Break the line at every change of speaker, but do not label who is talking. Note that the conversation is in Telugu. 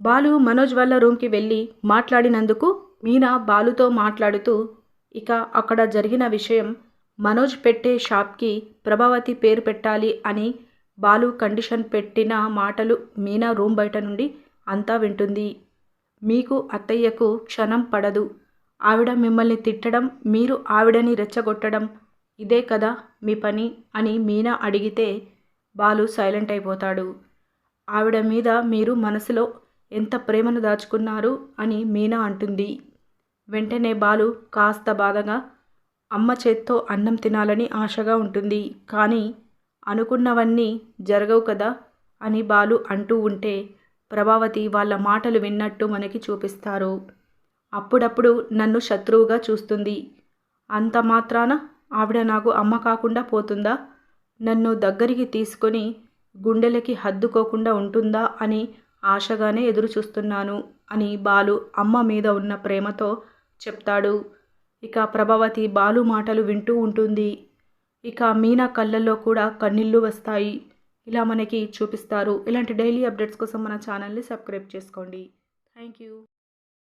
బాలు మనోజ్ వాళ్ళ రూమ్కి వెళ్ళి మాట్లాడినందుకు మీనా బాలుతో మాట్లాడుతూ ఇక అక్కడ జరిగిన విషయం మనోజ్ పెట్టే షాప్కి ప్రభావతి పేరు పెట్టాలి అని బాలు కండిషన్ పెట్టిన మాటలు మీనా రూమ్ బయట నుండి అంతా వింటుంది. మీకు అత్తయ్యకు క్షణం పడదు. ఆవిడ మిమ్మల్ని తిట్టడం మీరు ఆవిడని రెచ్చగొట్టడం ఇదే కదా మీ పని అని మీనా అడిగితే బాలు సైలెంట్ అయిపోతాడు. ఆవిడ మీద మీరు మనసులో ఎంత ప్రేమను దాచుకున్నారు అని మీనా అంటుంది. వెంటనే బాలు కాస్త బాధగా అమ్మ చేత్తో అన్నం తినాలని ఆశగా ఉంటుంది. కానీ అనుకున్నవన్నీ జరగవు కదా అని బాలు అంటూ ఉంటే ప్రభావతి వాళ్ళ మాటలు విన్నట్టు మనకి చూపిస్తారు. అప్పుడప్పుడు నన్ను శత్రువుగా చూస్తుంది. అంత మాత్రాన ఆవిడ నాకు అమ్మ కాకుండా పోతుందా? నన్ను దగ్గరికి తీసుకొని గుండెలకి హద్దుకోకుండా ఉంటుందా అని ఆశగానే ఎదురు చూస్తున్నాను అని బాలు అమ్మ మీద ఉన్న ప్రేమతో చెప్తాడు. ఇక ప్రభావతి బాలు మాటలు వింటూ ఉంటుంది. ఇక మీనా కళ్ళల్లో కూడా కన్నీళ్ళు వస్తాయి. ఇలా మనకి చూపిస్తారు. ఇలాంటి డైలీ అప్డేట్స్ కోసం మన ఛానల్ని సబ్స్క్రైబ్ చేసుకోండి. Thank you.